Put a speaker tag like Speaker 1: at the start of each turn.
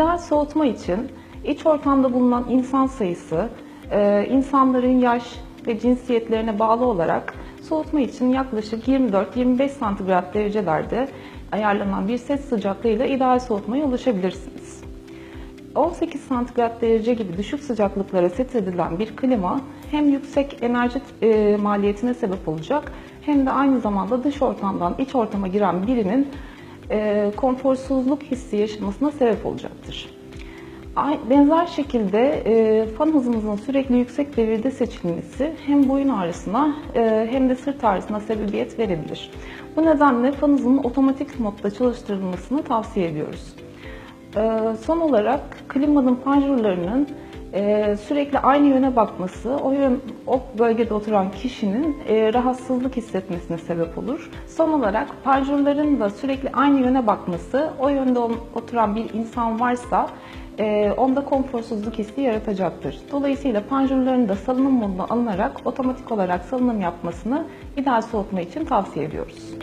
Speaker 1: İdeal soğutma için iç ortamda bulunan insan sayısı, e, insanların yaş ve cinsiyetlerine bağlı olarak soğutma için yaklaşık 24-25 santigrat derecelerde ayarlanan bir set sıcaklığıyla ideal soğutmaya ulaşabilirsiniz. 18 santigrat derece gibi düşük sıcaklıklara set edilen bir klima hem yüksek enerji e, maliyetine sebep olacak hem de aynı zamanda dış ortamdan iç ortama giren birinin e, konforsuzluk hissi yaşamasına sebep olacaktır. Benzer şekilde e, fan hızımızın sürekli yüksek devirde seçilmesi hem boyun ağrısına e, hem de sırt ağrısına sebebiyet verebilir. Bu nedenle fan hızının otomatik modda çalıştırılmasını tavsiye ediyoruz. Ee, Son olarak klimanın panjurlarının e, sürekli aynı yöne bakması o, yön, o bölgede oturan kişinin e, rahatsızlık hissetmesine sebep olur. Son olarak panjurların da sürekli aynı yöne bakması o yönde oturan bir insan varsa e, onda konforsuzluk hissi yaratacaktır. Dolayısıyla panjurların da salınım moduna alınarak otomatik olarak salınım yapmasını ideal soğutma için tavsiye ediyoruz.